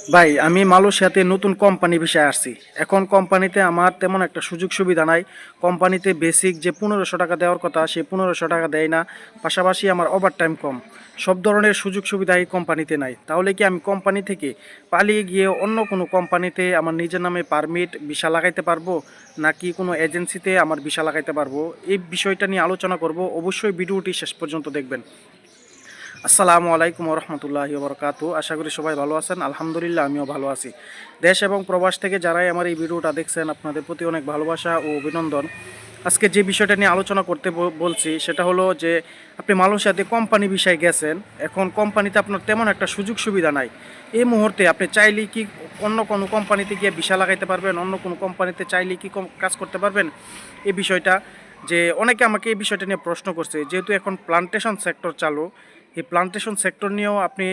ভাই, আমি মালয়েশিয়াতে নতুন কোম্পানি বিষয়ে আসছি। এখন কোম্পানিতে আমার তেমন একটা সুযোগ সুবিধা নাই। কোম্পানিতে বেসিক যে পনেরোশো টাকা দেওয়ার কথা সে পনেরোশো টাকা দেয় না। পাশাপাশি আমার ওভার টাইম কম। সব ধরনের সুযোগ সুবিধা এই কোম্পানিতে নাই। তাহলে কি আমি কোম্পানি থেকে পালিয়ে গিয়ে অন্য কোনো কোম্পানিতে আমার নিজের নামে পারমিট ভিসা লাগাইতে পারব? নাকি কোনো এজেন্সিতে আমার ভিসা লাগাইতে পারব? এই বিষয়টা নিয়ে আলোচনা করব। অবশ্যই ভিডিওটি শেষ পর্যন্ত দেখবেন। আসসালামু আলাইকুম রহমতুল্লাহি বরকাতু আশা করি সবাই ভালো আছেন। আলহামদুলিল্লাহ, আমিও ভালো আছি। দেশ এবং প্রবাস থেকে যারাই আমার এই ভিডিওটা দেখছেন, আপনাদের প্রতি অনেক ভালোবাসা ও অভিনন্দন। আজকে যে বিষয়টা নিয়ে আলোচনা করতে বলছি, সেটা হলো যে আপনি মালয়েশিয়াতে কোম্পানি বিষয়ে গেছেন। এখন কোম্পানিতে আপনার তেমন একটা সুযোগ সুবিধা নাই। এই মুহূর্তে আপনি চাইলেই কি অন্য কোনো কোম্পানিতে গিয়ে ভিসা লাগাইতে পারবেন? অন্য কোনো কোম্পানিতে চাইলেই কি কাজ করতে পারবেন? এই বিষয়টা যে অনেকে আমাকে এই বিষয়টা নিয়ে প্রশ্ন করছে, যেহেতু এখন প্লান্টেশন সেক্টর চালু এই প্লান্টেশন সেক্টর নিয়েও আপনি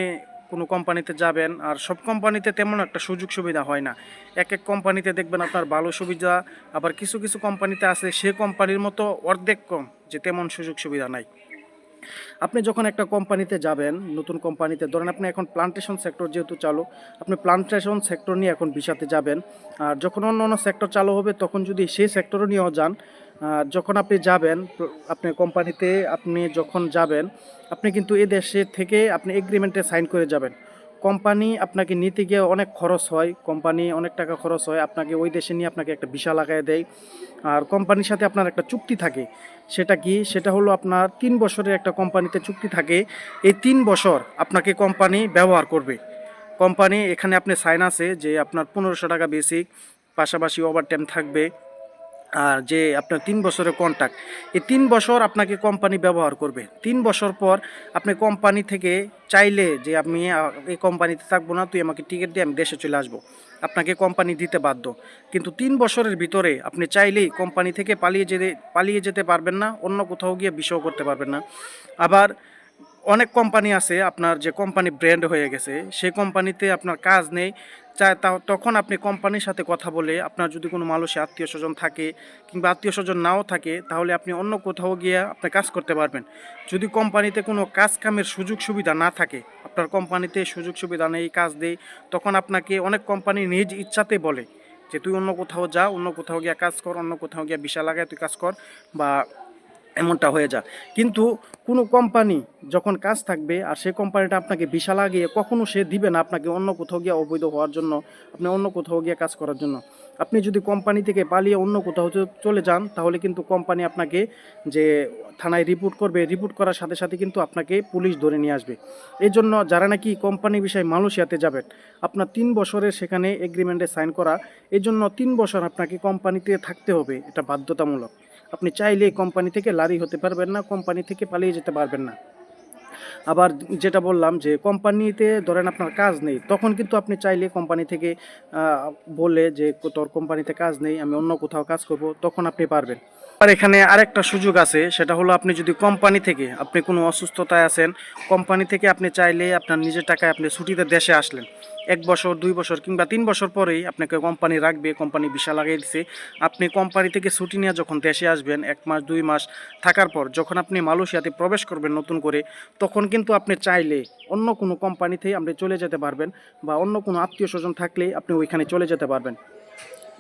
কোনো কোম্পানিতে যাবেন, আর সব কোম্পানিতে তেমন একটা সুযোগ সুবিধা হয় না। এক এক কোম্পানিতে দেখবেন আপনার ভালো সুবিধা, আবার কিছু কিছু কোম্পানিতে আছে, সে কোম্পানির মতো অর্ধেক কম, যে তেমন সুযোগ সুবিধা নাই। আপনি যখন একটা কোম্পানিতে যাবেন, নতুন কোম্পানিতে ধরেন আপনি এখন প্লান্টেশন সেক্টর যেহেতু চালু, আপনি প্লান্টেশন সেক্টর নিয়ে এখন ভিসাতে যাবেন, আর যখন অন্য অন্য সেক্টর চালু হবে, তখন যদি সেই সেক্টরও নিয়েও যান যখন আপনি যাবেন, আপনি কোম্পানিতে আপনি যখন যাবেন, আপনি কিন্তু এ দেশে থেকে আপনি এগ্রিমেন্টে সাইন করে যাবেন। কোম্পানি আপনাকে নিতে গিয়ে অনেক খরচ হয়, কোম্পানি অনেক টাকা খরচ হয়, আপনাকে ওই দেশে নিয়ে আপনাকে একটা ভিসা লাগাই দেয়। আর কোম্পানির সাথে আপনার একটা চুক্তি থাকে, সেটা কি? সেটা হলো আপনার তিন বছরের একটা কোম্পানিতে চুক্তি থাকে, এই তিন বছর আপনাকে কোম্পানি ব্যবহার করবে। কোম্পানি, এখানে আপনি সাইন আছে যে আপনার পনেরোশো টাকা বেসিক পাশাপাশি ওভার টাইম থাকবে। আর যে আপনার তিন বছরের কন্ট্রাক্ট এই তিন বছর আপনাকে কোম্পানি ব্যবহার করবে। তিন বছর পর আপনি কোম্পানি থেকে চাইলে যে আমি এই কোম্পানিতে থাকব না, তুই আমাকে টিকিট দিয়ে আমি দেশে চলে আসব। আপনাকে কোম্পানি দিতে বাধ্য। কিন্তু তিন বছরের ভিতরে আপনি চাইলেই কোম্পানি থেকে পালিয়ে যেতে পালিয়ে যেতে পারবেন না, অন্য কোথাও গিয়ে বিষয় করতে পারবেন না। আবার অনেক কোম্পানি আছে, আপনার যে কোম্পানি ব্র্যান্ড হয়ে গেছে, সেই কোম্পানিতে আপনার কাজ নেই। চাই তা- তখন আপনি কোম্পানির সাথে কথা বলে আপনার যদি কোনো মানুষের আত্মীয় স্বজন থাকে কিংবা আত্মীয় স্বজন নাও থাকে, তাহলে আপনি অন্য কোথাও গিয়ে আপনি কাজ করতে পারবেন। যদি কোম্পানিতে কোনো কাজ কামের সুযোগ সুবিধা না থাকে, আপনার কোম্পানিতে সুযোগ সুবিধা নেই, কাজ দেই তখন আপনাকে অনেক কোম্পানি নিজ ইচ্ছাতে বলে যে, তুই অন্য কোথাও যা, অন্য কোথাও গিয়ে কাজ কর, অন্য কোথাও গিয়ে বিশা লাগায় তুই কাজ কর বা এমনটা হয়ে যায়। কিন্তু কোনো কোম্পানি যখন কাজ থাকবে আর সেই কোম্পানিটা আপনাকে বিশা লাগিয়ে কখনো সে দিবে না আপনাকে অন্য কোথাও গিয়ে অবৈধ হওয়ার জন্য, আপনি অন্য কোথাও গিয়ে কাজ করার জন্য। আপনি যদি কোম্পানি থেকে পালিয়ে অন্য কোথাও চলে যান, তাহলে কিন্তু কোম্পানি আপনাকে যে থানায় রিপোর্ট করবে রিপোর্ট করার সাথে সাথে কিন্তু আপনাকে পুলিশ ধরে নিয়ে আসবে। এই জন্য যারা নাকি কোম্পানি বিষয়ে মালয়েশিয়াতে যাবেন, আপনার তিন বছরের সেখানে এগ্রিমেন্টে সাইন করা এই জন্য তিন বছর আপনাকে কোম্পানিতে থাকতে হবে, এটা বাধ্যতামূলক। আপনি চাইলে কোম্পানি থেকে লারি হতে পারবেন না কোম্পানি থেকে পালিয়ে যেতে পারবেন না। আবার যেটা বললাম যে কোম্পানিতে ধরেন আপনার কাজ নেই, তখন কিন্তু আপনি চাইলে কোম্পানি থেকে বলে যে, তোর কোম্পানিতে কাজ নেই, আমি অন্য কোথাও কাজ করব, তখন আপনি পারবেন। আর এখানে আরেকটা সুযোগ আছে, সেটা হলো আপনি যদি কোম্পানি থেকে, আপনি কোনো অসুস্থতায় আছেন কোম্পানি থেকে আপনি চাইলে আপনার নিজের টাকায় আপনি ছুটিতে দেশে আসলেন। এক বছর, দুই বছর কিংবা তিন বছর পরেই আপনাকে কোম্পানি রাখবে, কোম্পানি ভিসা লাগিয়ে দিছে। আপনি কোম্পানি থেকে ছুটি নিয়ে যখন দেশে আসবেন, এক মাস, দুই মাস থাকার পর যখন আপনি মালয়েশিয়াতে প্রবেশ করবেন নতুন করে, তখন কিন্তু আপনি চাইলে অন্য কোনো কোম্পানিতেই আপনি চলে যেতে পারবেন বা অন্য কোনো আত্মীয় স্বজন থাকলে আপনি ওইখানে চলে যেতে পারবেন।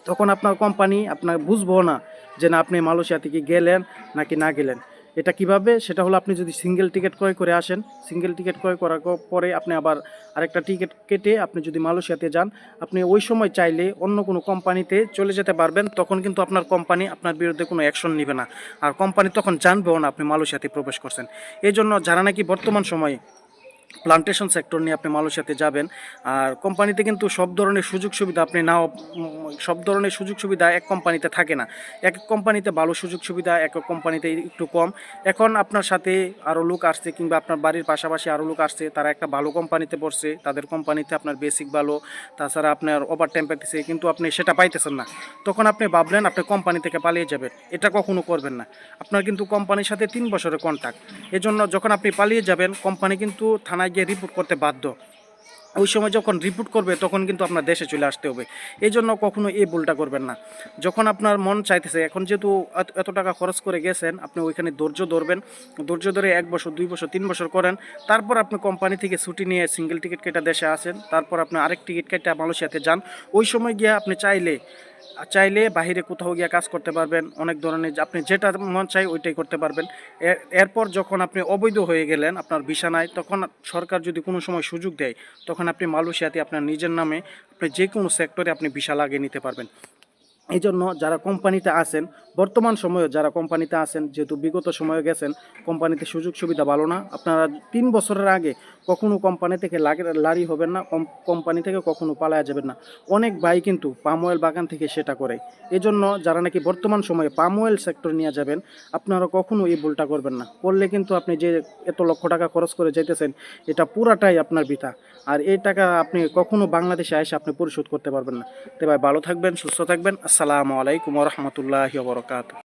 তখন আপনার কোম্পানি আপনার বুঝব না যে না আপনি মালয়েশিয়া থেকে গেলেন নাকি না গেলেন। এটা কীভাবে? সেটা হলো আপনি যদি সিঙ্গেল টিকিট ক্রয় করে আসেন সিঙ্গেল টিকিট ক্রয় করার পরে আপনি আবার আরেকটা টিকিট কেটে আপনি যদি মালয়েশিয়াতে যান, আপনি ওই সময় চাইলে অন্য কোনো কোম্পানিতে চলে যেতে পারবেন, তখন কিন্তু আপনার কোম্পানি আপনার বিরুদ্ধে কোনো অ্যাকশন নেবে না। আর কোম্পানি তখন জানবেও না আপনি মালয়েশিয়াতে প্রবেশ করছেন। এই জন্য যারা নাকি বর্তমান সময়ে প্লান্টেশন সেক্টর নিয়ে আপনি মালয়েশিয়াতে যাবেন। আর কোম্পানিতে কিন্তু সব ধরনের সুযোগ সুবিধা আপনি নাও, সব ধরনের সুযোগ সুবিধা এক কোম্পানিতে থাকে না। এক কোম্পানিতে ভালো সুযোগ সুবিধা, এক এক কোম্পানিতে একটু কম। এখন আপনার সাথে আরও লোক আসছে কিংবা আপনার বাড়ির পাশাপাশি আরও লোক আসছে, তারা একটা ভালো কোম্পানিতে পড়ছে, তাদের কোম্পানিতে আপনার বেসিক ভালো, তাছাড়া আপনার ওভার টাইম পাইতেছে কিন্তু আপনি সেটা পাইতেছেন না। তখন আপনি ভাবলেন আপনি কোম্পানি থেকে পালিয়ে যাবেন। এটা কখনো করবেন না। আপনার কিন্তু কোম্পানির সাথে তিন বছরের কন্ট্যাক্ট এজন্য যখন আপনি পালিয়ে যাবেন, কোম্পানি কিন্তু থানায় গিয়ে রিপোর্ট করতে বাধ্য। ওই সময় যখন রিপোর্ট করবে, তখন কিন্তু আপনার দেশে চলে আসতে হবে। এই জন্য কখনো এই ভুলটা করবেন না। যখন আপনার মন চাইতেছে, এখন যেহেতু এত- টাকা খরচ করে গেছেন, আপনি ওইখানে ধৈর্য ধরবেন। ধৈর্য ধরে এক বছর, দুই বছর, তিন বছর করেন। তারপর আপনি কোম্পানি থেকে ছুটি নিয়ে সিঙ্গেল টিকিট কেটে দেশে আসেন। তারপর আপনি আরেক টিকিট কেটে মালয়েশিয়াতে যান। ওই সময় গিয়ে আপনি চাইলে চাইলে বাহিরে কোথাও গিয়ে কাজ করতে পারবেন, অনেক ধরনের আপনি যেটা মন চাই ওইটাই করতে পারবেন। এর- এরপর যখন আপনি অবৈধ হয়ে গেলেন আপনার ভিসা নাই তখন সরকার যদি কোনো সময় সুযোগ দেয়, তখন আপনি মালয়েশিয়াতে আপনার নিজের নামে আপনি যে কোনো সেক্টরে আপনি ভিসা লাগিয়ে নিতে পারবেন। এই জন্য যারা কোম্পানিতে আছেন বর্তমান সময়ে যারা কোম্পানিতে আছেন, যেহেতু বিগত সময়ে গেছেন, কোম্পানিতে সুযোগ সুবিধা ভালো না। আপনারা তিন বছরের আগে কখনো কোম্পানি থেকে লারি হবেন না কোম্পানি থেকে কখনো পালায়া যাবেন না। অনেক ভাই কিন্তু পাম অয়েল বাগান থেকে সেটা করে। এই জন্য যারা নাকি বর্তমান সময়ে পাম অয়েল সেক্টর নিয়ে যাবেন, আপনারা কখনো এই ভুলটা করবেন না। করলে কিন্তু আপনি যে এত লক্ষ টাকা খরচ করে যাইতেছেন, এটা পুরাটাই আপনার বৃথা। আর এই টাকা আপনি কখনো বাংলাদেশে এসে আপনি পরিশোধ করতে পারবেন না। তো ভাই ভালো থাকবেন, সুস্থ থাকবেন। আসসালামু আলাইকুম রহমতুল্লাহ বরকাত